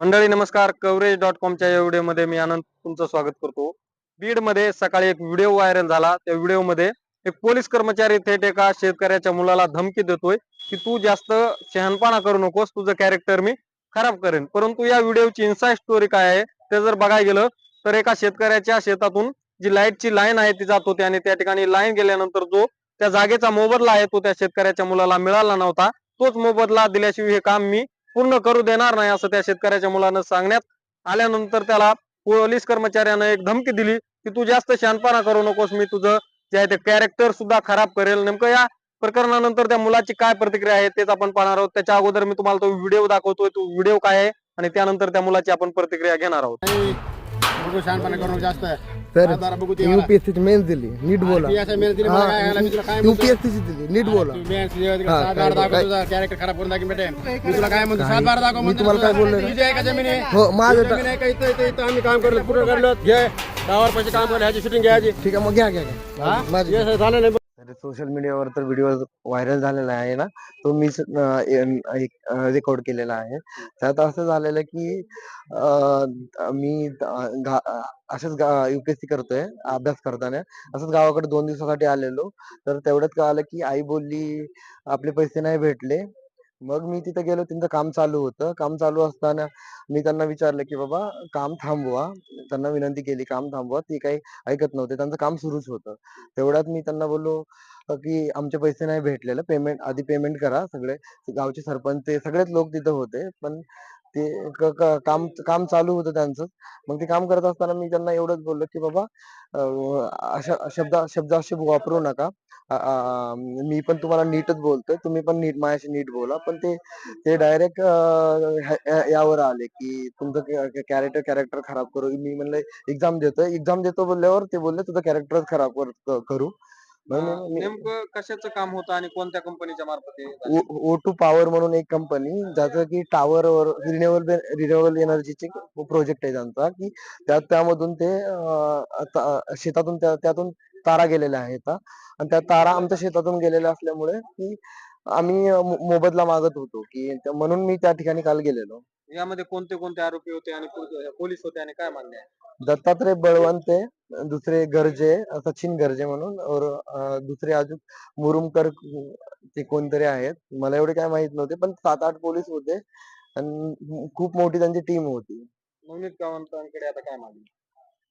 मंडळी नमस्कार. Coverage dot कॉमच्या या व्हिडिओमध्ये मी आनंद तुमचं स्वागत करतो. बीडमध्ये सकाळी एक व्हिडिओ व्हायरल झाला. त्या व्हिडिओमध्ये एक पोलीस कर्मचारी थेट एका शेतकऱ्याच्या मुलाला धमकी देतोय की तू जास्त शहाणपणा करू नकोस तुझं कॅरेक्टर मी खराब करेन. परंतु या व्हिडिओची इन्साइड स्टोरी काय आहे ते जर बघायला गेलं तर एका शेतकऱ्याच्या शेतातून जी लाईटची लाईन आहे ती जात होती आणि त्या ठिकाणी लाईन गेल्यानंतर जो त्या जागेचा मोबदला आहे तो त्या शेतकऱ्याच्या मुलाला मिळाला नव्हता. तोच मोबदला दिल्याशिवाय हे काम मी पूर्ण करू देणार नाही असं त्या शेतकऱ्याच्या मुलानं सांगण्यात आल्यानंतर त्याला पोलीस कर्मचाऱ्यानं एक धमकी दिली की तू जास्त शानपणा करू नकोस मी तुझं जे आहे ते कॅरेक्टर सुद्धा खराब करेल. नेमकं या प्रकरणानंतर त्या मुलाची काय प्रतिक्रिया आहे तेच आपण पाहणार आहोत. त्याच्या अगोदर मी तुम्हाला तो व्हिडिओ दाखवतोय तो व्हिडिओ काय आहे आणि त्यानंतर त्या मुलाची आपण प्रतिक्रिया घेणार आहोत. शहाणपणा करून जास्त. तर जरा बघू ते युपीएससी ची मेन्स दिली नीट बोला मेहनत दिली नीट बोला कॅरेक्टर खराब करून बेटे मी तुला काय म्हणतो सात बारा दाखव मी म्हणतो तुम्हाला. काय का जमीन? हो माझं तुझी जमीन आहे का इथं इथं इथं आम्ही काम करलो पुढे काढलो घे गावावर पैसे काम करले ह्याची शूटिंग घ्यायची ठीक आहे मग घ्या घ्या झालं नाही सोशल मीडियावर तर व्हिडिओ व्हायरल झालेला आहे ना तो मी रेकॉर्ड केलेला आहे. त्यात असं झालेलं की मी अं, असंच युपीएससी करतोय अभ्यास करताना. असंच गावाकडे दोन दिवसासाठी आलेलो. तर तेवढ्यात कळालं की आई बोलली आपले पैसे नाही भेटले. मग मी तिथे गेलो त्यांचं काम चालू होतं. काम चालू असताना मी त्यांना विचारलं की बाबा काम थांबवा. त्यांना विनंती केली काम थांबवा ते काही ऐकत नव्हते. त्यांचं काम सुरूच होतं. तेवढ्यात मी त्यांना बोललो की आमचे पैसे नाही भेटलेले. पेमेंट आधी पेमेंट करा सगळे. गावचे सरपंच ते सगळेच लोक तिथं होते. पण ते क- क- काम काम चालू होतं त्यांचं. मग ते काम करत असताना मी त्यांना एवढंच बोललो की बाबा अ, अशा शब्द शब्द असे वापरू नका. अ, अ, मी पण तुम्हाला नीटच बोलतोय. तुम्ही पण नीट माझ्याशी नीट बोला. पण ते ते डायरेक्ट यावर आले की तुमचं कॅरेक्टर कॅरेक्टर खराब करू. मी म्हणलं एक्झाम देतोय. एक्झाम देतो बोलल्यावर ते बोलले तुझं कॅरेक्टरच खराब कर- करू. नेमकं कशाचं काम होतं आणि कोणत्या कंपनीच्या मार्फत हे झालं? ओ टू पॉवर म्हणून एक कंपनी ज्याचं की टावर वर रिन्युएबल रिन्युएबल एनर्जीचे प्रोजेक्ट आहे त्यांचा की त्या त्यामधून ते अं, आता शेतातून त्या- त्यातून तारा गेलेल्या आहेत. आणि त्या तारा आमच्या शेतातून गेलेल्या असल्यामुळे की आम्ही अं, मो- मोबदला मागत होतो की त्या- म्हणून मी त्या ठिकाणी काल गेलेलो यामध्ये कोणते कोणते आरोपी होते आणि पोलीस- पोलीस होते आणि काय मान्य आहे? दत्तात्रय बळवंते दुसरे गरजे सचिन गरजे म्हणून और अं, दुसरे अजून मुरुमकर ते कोणतरी आहेत. मला एवढे काय माहीत नव्हते पण सात आठ पोलीस होते आणि खूप मोठी त्यांची टीम होती. नवनीत गावंतांकडे आता काय मागणी?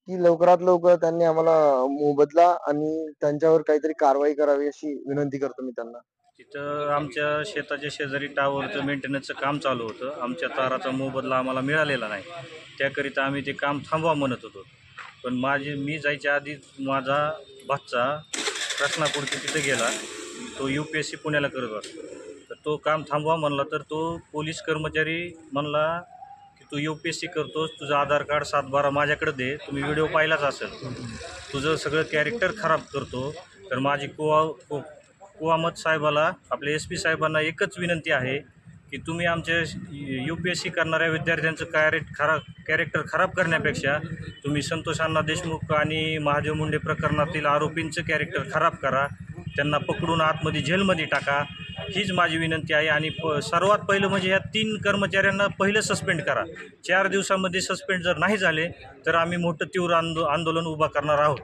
की लवकरात लवकर त्यांनी आम्हाला मोबदला आणि त्यांच्यावर काहीतरी कारवाई करावी अशी विनंती करतो मी त्यांना. तिथं आमच्या शेताच्या शेजारी टावरचं मेंटेनन्सचं काम चालू होतं. आमच्या ताराचा मोबदला आम्हाला मिळालेला नाही. त्याकरिता आम्ही ते काम थांबवा म्हणत होतो. पण माझे मी जायच्या आधीच माझा भाचा प्रश्नापुरती तिथं गेला. तो यू पी एस सी पुण्याला करत होता. तर तो काम थांबवा म्हणला तर तो पोलीस कर्मचारी म्हणला की तू यू पी एस सी करतोस तुझं आधार कार्ड सात बारा माझ्याकडे दे. तुम्ही व्हिडिओ पाहिलाच असेल. तुझं सगळं कॅरेक्टर खराब करतो. तर माझी कुवा कु कुवामत साहेबाला आपल्या एस पी साहेबांना एकच विनंती आहे की तुम्ही आमच्या यू पी एस सी करणाऱ्या विद्यार्थ्यांचं कॅरेट खराब कॅरेक्टर खराब करण्यापेक्षा तुम्ही संतोष अण्णा देशमुख आणि महादेव मुंडे प्रकरणातील आरोपींचं कॅरेक्टर खराब करा त्यांना पकडून आतमध्ये जेलमध्ये टाका. हीच माझी विनंती आहे आणि प सर्वात पहिलं म्हणजे ह्या तीन कर्मचाऱ्यांना पहिलं सस्पेंड करा. चार दिवसामध्ये सस्पेंड जर नाही झाले तर आम्ही मोठं तीव्र आंदो आंदोलन उभा करणार आहोत.